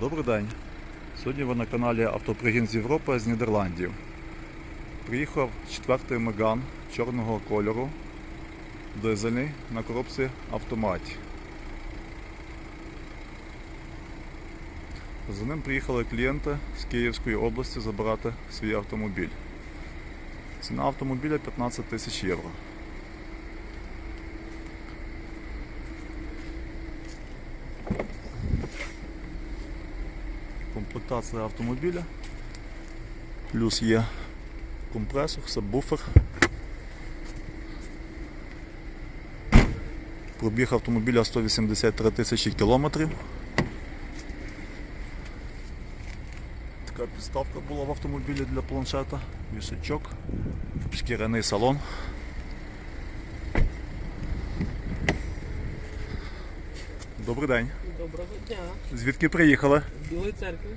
Добрий день. Сьогодні ви на каналі Автопригін з Європи з Нідерландів. Приїхав четвертий Меган чорного кольору, дизельний на коробці автоматі. За ним приїхали клієнти з Київської області забирати свій автомобіль. Ціна автомобіля 15 тисяч євро. Комплектація автомобіля. Плюс є компресор, сабвуфер. Пробіг автомобіля 183 тисячі кілометрів. Така підставка була в автомобілі для планшета, вішачок, шкіряний салон. Добрий день. Доброго дня. Звідки приїхали? З Білої церкви.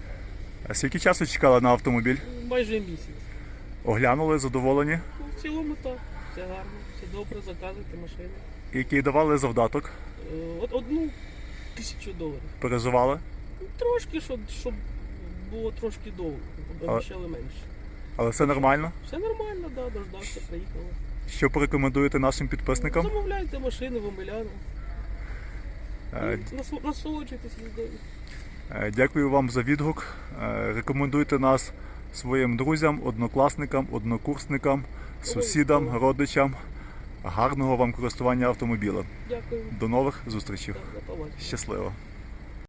А скільки часу чекали на автомобіль? Майже місяць. Оглянули, задоволені? Ну, в цілому так. Все гарно, все добре, заказуйте машини. Який давали завдаток? Е, От одну тисячу доларів. Переживали? Ну, Трошки, щоб, щоб було трошки довго, обіцяли менше. Але все нормально. Все нормально, да, дождався, приїхали. Що порекомендуєте нашим підписникам? Замовляйте машини в Омеляну. Е, Насолоджуйтесь їздою. е, Дякую вам за відгук. Е, Рекомендуйте нас своїм друзям, однокласникам, однокурсникам, сусідам, родичам. Гарного вам користування автомобілем. Дякую. До нових зустрічей. Щасливо!